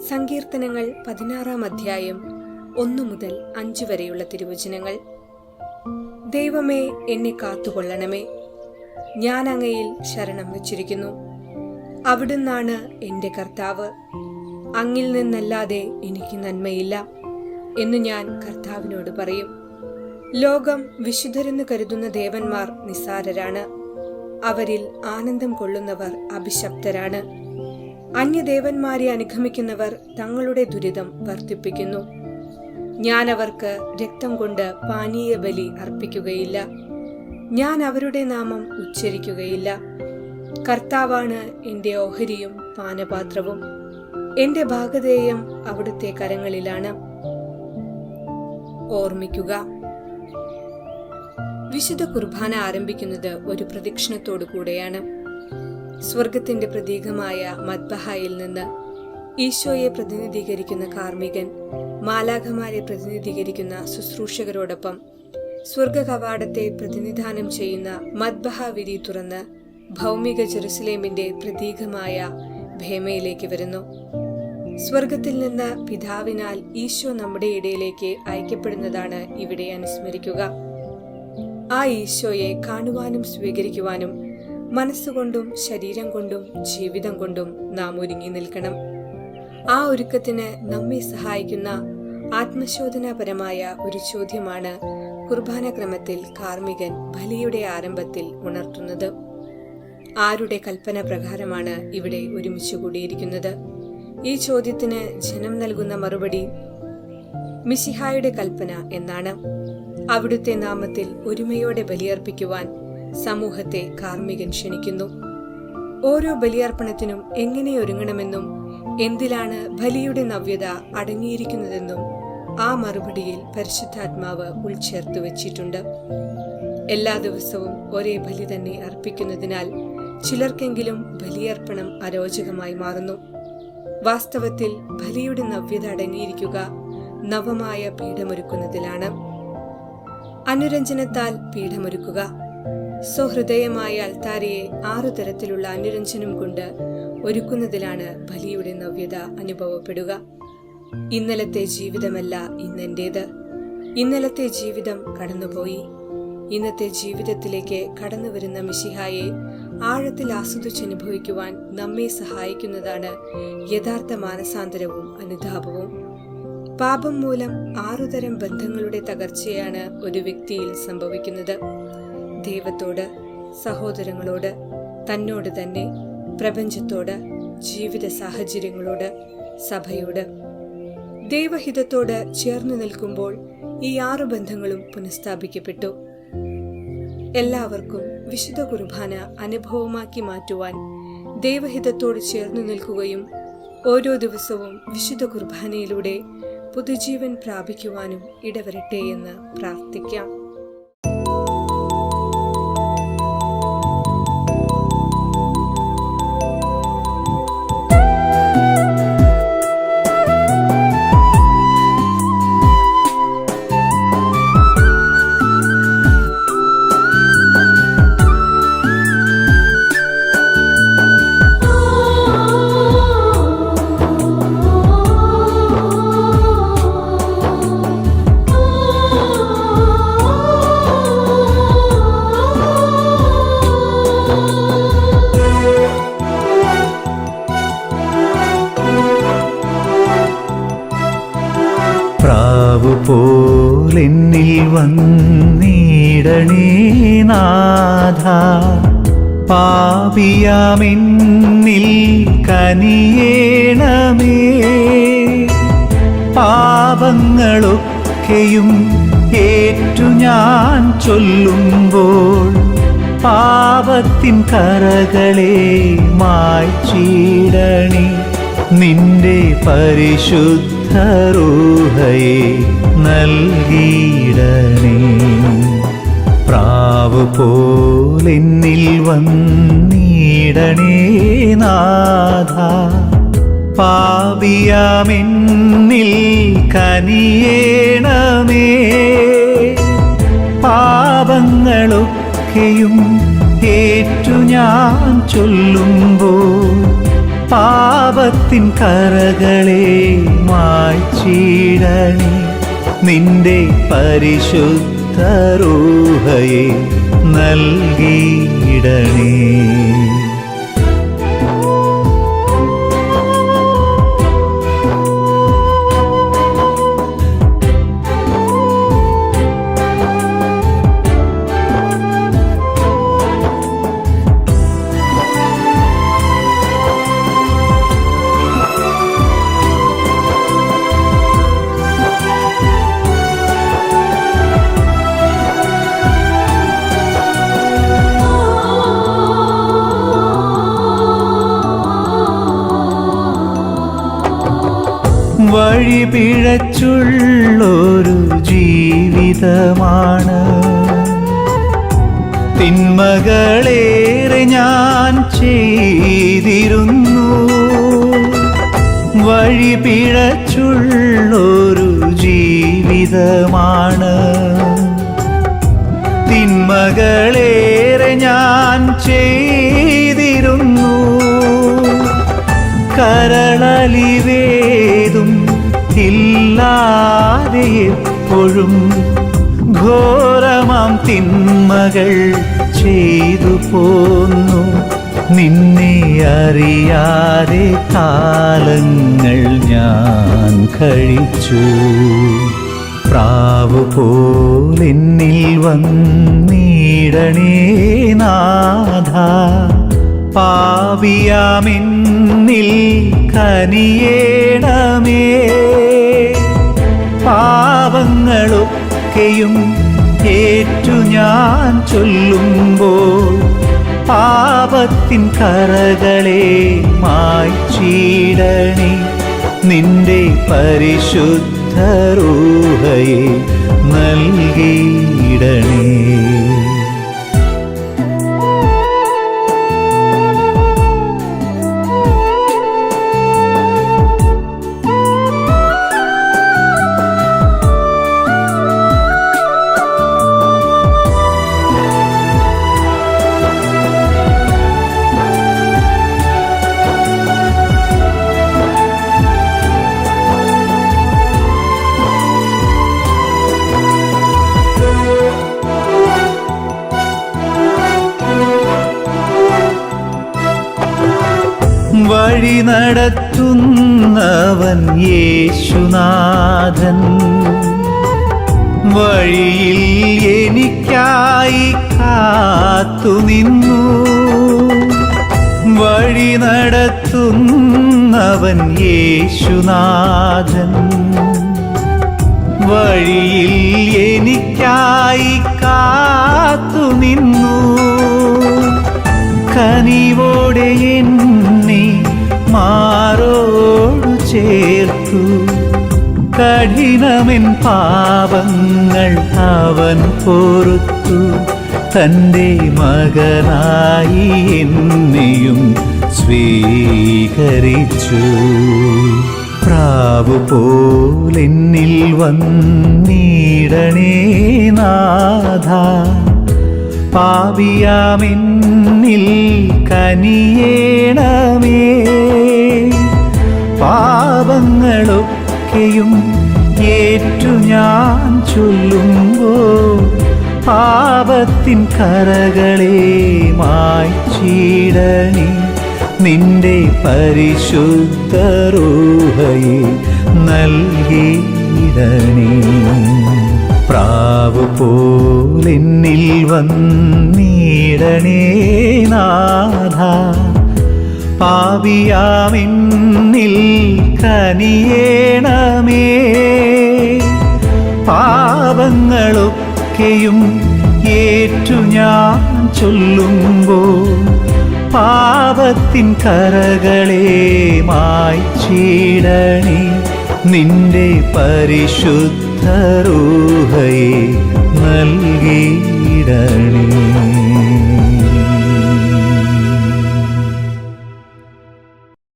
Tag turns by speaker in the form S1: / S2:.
S1: സങ്കീർത്തനങ്ങൾ പതിനാറാം അധ്യായം ഒന്നു മുതൽ അഞ്ചു വരെയുള്ള തിരുവചനങ്ങൾ. ദൈവമേ എന്നെ കാത്തുകൊള്ളണമേ. ഞാൻ അങ്ങയിൽ ശരണം വച്ചിരിക്കുന്നു. അവിടുന്നാണ് എന്റെ കർത്താവ്. അങ്ങിൽ നിന്നല്ലാതെ എനിക്ക് നന്മയില്ല എന്ന് ഞാൻ കർത്താവിനോട് പറയും. ലോകം വിശുദ്ധരെന്ന് കരുതുന്ന ദേവന്മാർ നിസ്സാരരാണ്. അവരിൽ ആനന്ദം കൊള്ളുന്നവർ അഭിശപ്തരാണ്. അന്യദേവന്മാരെ അനുഗമിക്കുന്നവർ തങ്ങളുടെ ദുരിതം വർദ്ധിപ്പിക്കുന്നു. ഞാൻ അവർക്ക് രക്തം കൊണ്ട് പാനീയ ബലി അർപ്പിക്കുകയില്ല. ഞാൻ അവരുടെ നാമം ഉച്ചരിക്കുകയില്ല. കർത്താവാണ് എന്റെ ഓഹരിയും പാനപാത്രവും. എന്റെ ഭാഗധേയം അവിടുത്തെ കരങ്ങളിലാണ്. ഓർമ്മിക്കുക. വിശുദ്ധ കുർബാന ആരംഭിക്കുന്നത് ഒരു പ്രദക്ഷിണത്തോടു കൂടെയാണ്. സ്വർഗത്തിന്റെ പ്രതീകമായ മദ്ബഹായിൽ നിന്ന് ഈശോയെ പ്രതിനിധീകരിക്കുന്ന കാർമ്മികൻ മാലാഖമാരെ പ്രതിനിധീകരിക്കുന്ന ശുശ്രൂഷകരോടൊപ്പം സ്വർഗ കവാടത്തെ പ്രതിനിധാനം ചെയ്യുന്ന മദ്ബഹ വിരി തുറന്ന് ഭൗമിക ജെറുസലേമിന്റെ പ്രതീകമായ ഭേമയിലേക്ക് വരുന്നു. സ്വർഗത്തിൽ നിന്ന് പിതാവിനാൽ ഈശോ നമ്മുടെ ഇടയിലേക്ക് അയക്കപ്പെടുന്നതാണ് ഇവിടെ അനുസ്മരിക്കുക. ആ ഈശോയെ കാണുവാനും സ്വീകരിക്കുവാനും മനസ്സുകൊണ്ടും ശരീരം കൊണ്ടും ജീവിതം കൊണ്ടും നാം ഒരുങ്ങി നിൽക്കണം. ആ ഒരുക്കത്തിന് നമ്മെ സഹായിക്കുന്ന ആത്മശോധനാപരമായ ഒരു ചോദ്യമാണ് കുർബാന ക്രമത്തിൽ കാർമികൻ ബലിയുടെ ആരംഭത്തിൽ ഉണർത്തുന്നത്. ആരുടെ കൽപ്പന പ്രകാരമാണ് ഇവിടെ ഒരുമിച്ച് കൂടിയിരിക്കുന്നത്? ഈ ചോദ്യത്തിന് ജനം നൽകുന്ന മറുപടി മിശിഹായുടെ കൽപ്പന എന്നാണ്. അവിടുത്തെ നാമത്തിൽ ഒരുമയോടെ ബലിയർപ്പിക്കുവാൻ സമൂഹത്തെ കാർമ്മികൻ ക്ഷണിക്കുന്നു. ഓരോ ബലിയർപ്പണത്തിനും എങ്ങനെ ഒരുങ്ങണമെന്നും എന്തിലാണ് ബലിയുടെ നവ്യത അടങ്ങിയിരിക്കുന്നതെന്നും ആ മറുപടിയിൽ പരിശുദ്ധാത്മാവ് ഉൾച്ചേർത്തു വച്ചിട്ടുണ്ട്. എല്ലാ ദിവസവും ഒരേ ബലി തന്നെ അർപ്പിക്കുന്നതിനാൽ ചിലർക്കെങ്കിലും ബലിയർപ്പണം അരോചകമായി മാറുന്നു. വാസ്തവത്തിൽ ബലിയുടെ നവ്യത അടങ്ങിയിരിക്കുക നവമായ പീഠമൊരുക്കുന്നതിലാണ്. അനുരഞ്ജനത്താൽ പീഠമൊരുക്കുക. സ്വഹൃദയമായ അൽത്താരയെ ആറു തരത്തിലുള്ള അനുരഞ്ജനം കൊണ്ട് ഒരുക്കുന്നതിലാണ് ബലിയുടെ നവ്യത അനുഭവപ്പെടുക. ഇന്നലത്തെ ജീവിതമല്ല ഇന്നെന്റേത്. ഇന്നലത്തെ ജീവിതം കടന്നുപോയി. ഇന്നത്തെ ജീവിതത്തിലേക്ക് കടന്നു വരുന്ന മിശിഹായെ ആഴത്തിൽ ആസ്വദിച്ചനുഭവിക്കുവാൻ നമ്മെ സഹായിക്കുന്നതാണ് യഥാർത്ഥ മാനസാന്തരവും അനുതാപവും. പാപം മൂലം ആറുതരം ബന്ധങ്ങളുടെ തകർച്ചയാണ് ഒരു വ്യക്തിയിൽ സംഭവിക്കുന്നത്. ദൈവത്തോട് സഹോദരങ്ങളോട് തന്നോട് തന്നെ പ്രപഞ്ചത്തോട് ജീവിത സാഹചര്യങ്ങളോട് സഭയോട്. ദൈവഹിതത്തോട് ചേർന്നു നിൽക്കുമ്പോൾ ഈ ആറു ബന്ധങ്ങളും പുനഃസ്ഥാപിക്കപ്പെട്ടു. എല്ലാവർക്കും വിശുദ്ധ കുർബാന അനുഭവമാക്കി മാറ്റുവാൻ ദൈവഹിതത്തോട് ചേർന്നു നിൽക്കുകയും ഓരോ ദിവസവും വിശുദ്ധ കുർബാനയിലൂടെ പുതുജീവൻ പ്രാപിക്കുവാനും ഇടവരട്ടെ എന്ന് പ്രാർത്ഥിക്കാം.
S2: പോലെന്നിൽ വന്നിടണേ നാഥ. പാപിയാമെന്നിൽ കനിയേണമേ. പാപങ്ങളൊക്കെയും ഏറ്റു ഞാൻ ചൊല്ലുമ്പോൾ പാപത്തിൻ കറകളെ മായ്ച്ചിടണി. നിന്റെ പരിശുദ്ധ റൂഹയെ നൽകിയിടണേ പ്രാവ് പോലെന്നിൽ വന്നിടണേ നാഥ. പാപിയാമെന്നിൽ കനിയേണമേ. പാപങ്ങളൊക്കെയും ഏറ്റു ഞാൻ ചൊല്ലുമ്പോൾ പാപത്തിൻ കറകളെ മായ്ച്ചിടണേ. നിന്റെ പരിശുദ്ധ റൂഹയെ നൽകിയിടണേ. വഴി പിഴച്ചുള്ളൊരു ജീവിതമാണ്. തിന്മകളേറെ ഞാൻ ചെയ്തിരുന്നു. വഴി പിഴച്ചുള്ളൊരു ജീവിതമാണ്. തിന്മകളേറെ ഞാൻ ചെയ്തിരുന്നു. കരളലിവേതും ഇല്ലാതെ എപ്പോഴും ഘോരമാം തിന്മകൾ ചെയ്തു പോന്നു. നിന്നെ അറിയാതെ കാലങ്ങൾ ഞാൻ കഴിച്ചു. പ്രാവ് പോലെന്നിൽ വന്നിടണേ നാഥ. പാപിയാമെന്നിൽ കനിയേണമേ. പാപങ്ങളൊക്കെയും ഏറ്റു ഞാൻ ചൊല്ലുമ്പോൾ പാപത്തിൻ കറകളെ മായ്ച്ചിടണേ. നിന്റെ പരിശുദ്ധ റൂഹയെ നൽകിയിടണേ. നടത്തുന്നവൻ യേശുനാഥൻ. വഴിയിൽ എനിക്കായി കാത്തു നിന്നു. വഴി നടത്തുന്നവൻ യേശുനാഥൻ. വഴിയിൽ എനിക്കായി കാത്തു നിന്നു. കനിവോടെ എന്നെ കഠിനമെൻ പാപങ്ങൾ അവൻ പൊറുത്തു. തന്റെ മകനായി എന്നെയും സ്വീകരിച്ചു. പ്രാവു പോലെന്നിൽ വന്നിടണേ നാഥ. പാപിയാമെന്നിൽ കനിയേണമേ. പാപങ്ങളൊക്കെയും ഏറ്റു ഞാൻ ചൊല്ലുമ്പോ പാപത്തിൻ കരകളെ മായ്ച്ചിടണേ. നിന്റെ പരിശുദ്ധ റൂഹയെ നൽകിയിടണി പ്രാവ് പോലെന്നിൽ വന്നിടണേ നാഥ. പാപിയാമെന്നിൽ കനിയേണമേ. പാപങ്ങളൊക്കെയും ഏറ്റു ഞാൻ ചൊല്ലുമ്പോൾ പാപത്തിൻ കറകളെ മായ്ച്ചീടണി നിന്റെ പരിശുദ്ധ റൂഹയെ നൽകിയിടണേ.